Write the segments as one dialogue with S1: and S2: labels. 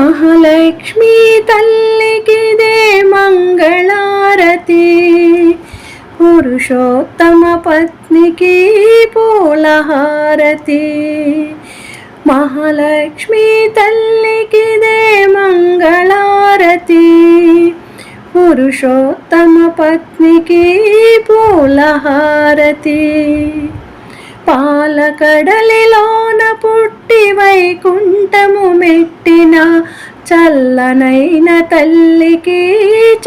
S1: మహాలక్ష్మీ తల్లికిదే మంగళారతి పురుషోత్తమ పత్నికి పూలహారతి మహాలక్ష్మీ తల్లికిదే మంగళారతి పురుషోత్తమ పత్నికి పూలహారతి పాలకడలిలోన పుట్టు వైకుంఠము మెట్టిన చల్లనైన తల్లికి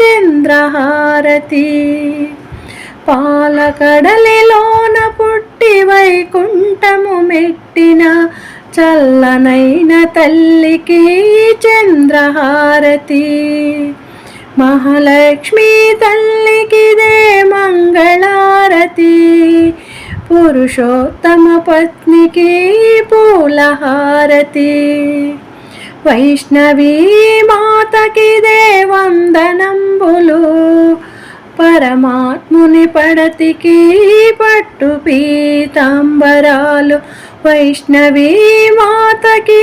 S1: చంద్రహారతి. పాలకడలిలోన పుట్టి వైకుంఠము మెట్టిన చల్లనైన తల్లికి చంద్రహారతి. మహాలక్ష్మి తల్లికిదే మంగళారతి. పురుషోత్తమ పత్నికి పూలహారతి. వైష్ణవీ మాతకి దేవందనంబులు. పరమాత్ముని పడతికి పట్టు పీతాంబరాలు. వైష్ణవీ మాతకి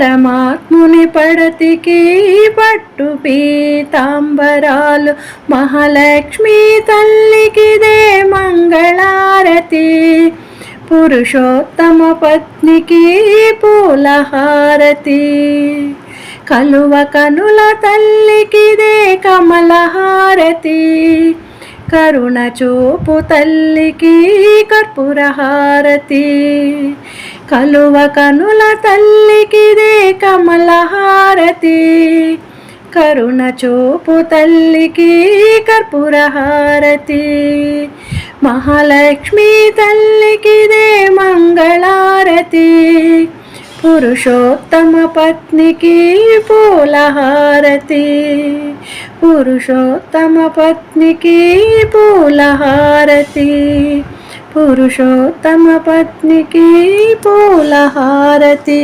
S1: పరమాత్ముని పడతికి పట్టు పీతాంబరాలు మహాలక్ష్మి తల్లికిదే మంగళారతి. పురుషోత్తమ పత్నికి పూలహారతి. కలువ కనుల తల్లికిదే కమలహారతి. కరుణ చూపు తల్లికి కర్పూరహారతి. కలువ కనుల తల్లికిదే కమలహారతి. కరుణ చూపు తల్లికి కర్పూరహారతి. మహాలక్ష్మి తల్లికిదే మంగళారతి. పురుషోత్తమ పత్నికి పూలహారతి. పురుషోత్తమ పత్నికి పూలహారతి. పురుషోత్తమ పత్నికి పూలహారతి